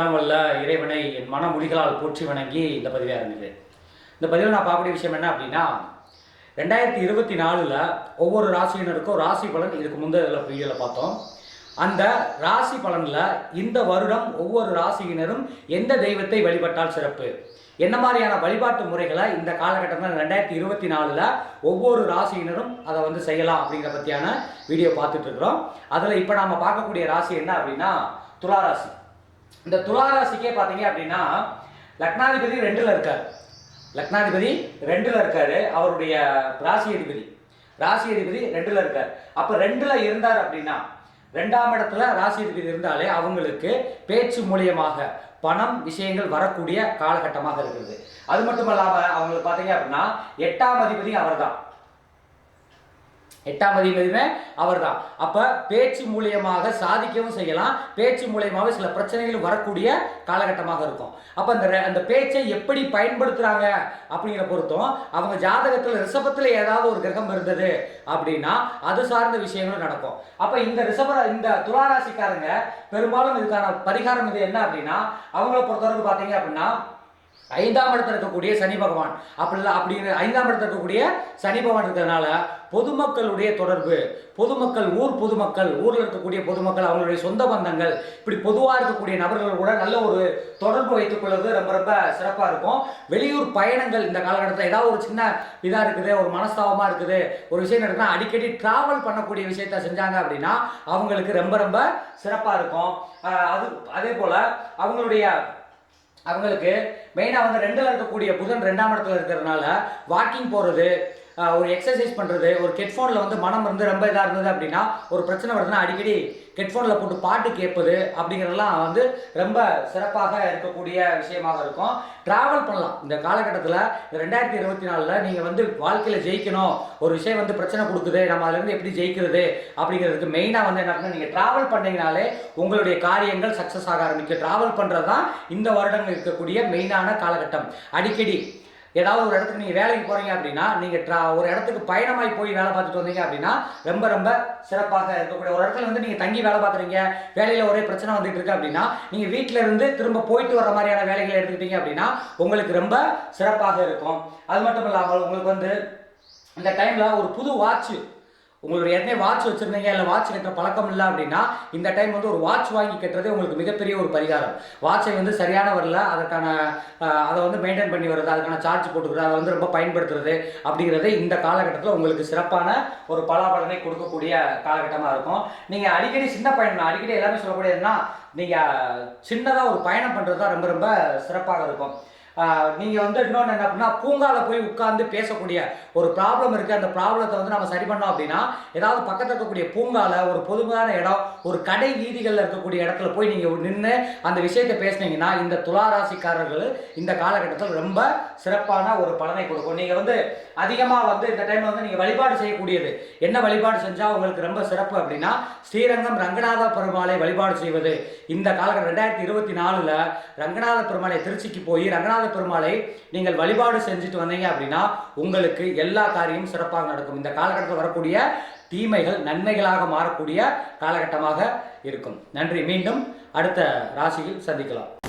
எல்லாம் வல்ல இறைவனை என் மனமொழிகளால் போற்றி வணங்கி இந்த பதிவாக இருந்தது இந்த பதிவில் நான் பார்க்கக்கூடிய விஷயம் என்ன அப்படின்னா ரெண்டாயிரத்தி இருபத்தி நாலில் ஒவ்வொரு ராசியினருக்கும் ராசி பலன் இதுக்கு முந்தைய வீடியோவில் பார்த்தோம். அந்த ராசி பலனில் இந்த வருடம் ஒவ்வொரு ராசியினரும் எந்த தெய்வத்தை வழிபட்டால் சிறப்பு? என்ன மாதிரியான வழிபாட்டு முறைகளை இந்த காலகட்டத்தில் ரெண்டாயிரத்தி இருபத்தி நாலில் ஒவ்வொரு ராசியினரும் அதை வந்து செய்யலாம் அப்படிங்கிற பற்றியான வீடியோ பார்த்துட்ருக்குறோம் அதில் இப்போ நாம் பார்க்கக்கூடிய ராசி என்ன அப்படின்னா துளா ராசி இந்த துளாராசிக்கே பார்த்தீங்க அப்படின்னா லக்னாதிபதி ரெண்டில் இருக்கார். லக்னாதிபதி ரெண்டில் இருக்காரு அவருடைய ராசி அதிபதி. ராசி அதிபதி ரெண்டில் இருக்கார். அப்போ ரெண்டில் இருந்தார் அப்படின்னா ரெண்டாம் இடத்துல ராசி அதிபதி இருந்தாலே அவங்களுக்கு பேச்சு மூலியமாக பணம் விஷயங்கள் வரக்கூடிய காலகட்டமாக இருக்கிறது. அது மட்டும் இல்லாமல் அவங்களுக்கு பார்த்தீங்க அப்படின்னா எட்டாம் அதிபதியும் அவர்தான். எட்டாம் அதிபதியுமே அவர்தான். அப்போ பேச்சு மூலியமாக சாதிக்கவும் செய்யலாம். பேச்சு மூலியமாக சில பிரச்சனைகள் வரக்கூடிய காலகட்டமாக இருக்கும். அப்போ அந்த அந்த பேச்சை எப்படி பயன்படுத்துகிறாங்க அப்படிங்கிற பொறுத்தும் அவங்க ஜாதகத்தில் ரிசபத்தில் ஏதாவது ஒரு கிரகம் இருந்தது அப்படின்னா அது சார்ந்த விஷயங்களும் நடக்கும். அப்போ இந்த ரிஷப இந்த துளாராசிக்காரங்க பெரும்பாலும் இதுக்கான பரிகாரம் இது என்ன அப்படின்னா அவங்கள பொறுத்தவரைக்கும் பார்த்தீங்க அப்படின்னா ஐந்தாம் இடத்துல இருக்கக்கூடிய சனி பகவான். அப்படி இல்லை அப்படிங்கிற ஐந்தாம் இடத்துல இருக்கக்கூடிய சனி பகவான் இருக்கிறதுனால பொதுமக்களுடைய தொடர்பு பொதுமக்கள் ஊர் பொதுமக்கள் ஊரில் இருக்கக்கூடிய பொதுமக்கள் அவங்களுடைய சொந்த பந்தங்கள் இப்படி பொதுவாக இருக்கக்கூடிய நபர்கள் கூட நல்ல ஒரு தொடர்பு வைத்துக் கொள்வது ரொம்ப ரொம்ப சிறப்பாக இருக்கும். வெளியூர் பயணங்கள் இந்த காலகட்டத்தில் ஏதாவது ஒரு சின்ன இதாக இருக்குது ஒரு மனஸ்தாபமாக இருக்குது ஒரு விஷயம் நடக்குதுன்னா அடிக்கடி ட்ராவல் பண்ணக்கூடிய விஷயத்த செஞ்சாங்க அப்படின்னா அவங்களுக்கு ரொம்ப ரொம்ப சிறப்பாக இருக்கும். அது அதே போல் அவங்களுடைய அவங்களுக்கு மெயினாக வந்து ரெண்டில் இருக்கக்கூடிய புதன் ரெண்டாம் இடத்துல இருக்கிறதுனால வாக்கிங் போகிறது ஒரு எக்ஸசைஸ் பண்ணுறது ஒரு ஹெட்ஃபோனில் வந்து மனம் வந்து ரொம்ப இதாக இருந்தது அப்படின்னா ஒரு பிரச்சனை வருதுன்னா அடிக்கடி ஹெட்ஃபோனில் போட்டு பாட்டு கேட்பது அப்படிங்கிறதெல்லாம் வந்து ரொம்ப சிறப்பாக இருக்கக்கூடிய விஷயமாக இருக்கும். ட்ராவல் பண்ணலாம். இந்த காலகட்டத்தில் ரெண்டாயிரத்தி இருபத்தி நாலில் நீங்கள் வந்து வாழ்க்கையில் ஜெயிக்கணும். ஒரு விஷயம் வந்து பிரச்சனை கொடுக்குது. நம்ம அதுலேருந்து எப்படி ஜெயிக்கிறது அப்படிங்கிறதுக்கு மெயினாக வந்து என்ன அப்படின்னா நீங்கள் ட்ராவல் பண்ணீங்கனாலே உங்களுடைய காரியங்கள் சக்ஸஸ் ஆக ஆரம்பிக்கும். ட்ராவல் பண்ணுறது தான் இந்த வருடங்கள் இருக்கக்கூடிய மெயினான காலகட்டம். அடிக்கடி ஏதாவது ஒரு இடத்துக்கு நீங்கள் வேலைக்கு போகிறீங்க அப்படின்னா நீங்கள் ட்ரா ஒரு இடத்துக்கு பயணமாய் போய் வேலை பார்த்துட்டு வந்தீங்க அப்படின்னா ரொம்ப ரொம்ப சிறப்பாக இருக்கக்கூடிய ஒரு இடத்துல வந்து நீங்கள் தங்கி வேலை பார்க்குறீங்க வேலையில் ஒரே பிரச்சனை வந்துட்டு இருக்கு அப்படின்னா நீங்கள் வீட்டில் இருந்து திரும்ப போயிட்டு வர மாதிரியான வேலைகளை எடுத்துக்கிட்டீங்க அப்படின்னா உங்களுக்கு ரொம்ப சிறப்பாக இருக்கும். அது மட்டும் இல்லாமல் உங்களுக்கு வந்து இந்த டைமில் ஒரு புது வாட்ச் உங்களுடைய ஏற்கனவே வாட்ச் வச்சுருந்தீங்க இல்லை வாட்ச் கட்டுற பழக்கம் இல்லை அப்படின்னா இந்த டைம் வந்து ஒரு வாட்ச் வாங்கி கட்டுறதே உங்களுக்கு மிகப்பெரிய ஒரு பரிகாரம். வாட்சை வந்து சரியான வரல அதற்கான அதை வந்து மெயின்டைன் பண்ணி வர்றது அதுக்கான சார்ஜ் போட்டுக்கிறது அதை வந்து ரொம்ப பயன்படுத்துறது அப்படிங்கிறது இந்த காலகட்டத்தில் உங்களுக்கு சிறப்பான ஒரு பலாபலனை கொடுக்கக்கூடிய காலகட்டமாக இருக்கும். நீங்கள் அடிக்கடி சின்ன பயணம் அடிக்கடி எல்லாமே சொல்லக்கூடியதுன்னா நீங்கள் சின்னதாக ஒரு பயணம் பண்ணுறது தான் ரொம்ப ரொம்ப சிறப்பாக இருக்கும். நீங்கள் வந்து இன்னொன்று என்ன அப்படின்னா பூங்காவில் போய் உட்கார்ந்து பேசக்கூடிய ஒரு ப்ராப்ளம் இருக்குது அந்த ப்ராப்ளத்தை வந்து நம்ம சரி பண்ணோம் அப்படின்னா ஏதாவது பக்கத்தில் இருக்கக்கூடிய பூங்காவில் ஒரு பொதுவான இடம் ஒரு கடை வீதிகளில் இருக்கக்கூடிய இடத்துல போய் நீங்கள் நின்று அந்த விஷயத்தை பேசுனீங்கன்னா இந்த துளாராசிக்காரர்கள் இந்த காலகட்டத்தில் ரொம்ப சிறப்பான ஒரு பலனை கொடுக்கும். நீங்கள் வந்து அதிகமாக வந்து இந்த டைமில் வந்து நீங்கள் வழிபாடு செய்யக்கூடியது. என்ன வழிபாடு செஞ்சால் உங்களுக்கு ரொம்ப சிறப்பு அப்படின்னா ஸ்ரீரங்கம் ரங்கநாத பெருமாளை வழிபாடு செய்வது. இந்த காலகட்டம் ரெண்டாயிரத்தி இருபத்தி நாலில் ரங்கநாத பெருமாளை திருச்சிக்கு போய் ரங்கநாத பெருமாளை நீங்கள் வழிபாடு செஞ்சுட்டு வந்தீங்க அப்படின்னா உங்களுக்கு எல்லா காரியமும் சிறப்பாக நடக்கும். இந்த காலகட்டத்தில் வரக்கூடிய தீமைகள் நன்மைகளாக மாறக்கூடிய காலகட்டமாக இருக்கும். நன்றி. மீண்டும் அடுத்த ராசியில் சந்திக்கலாம்.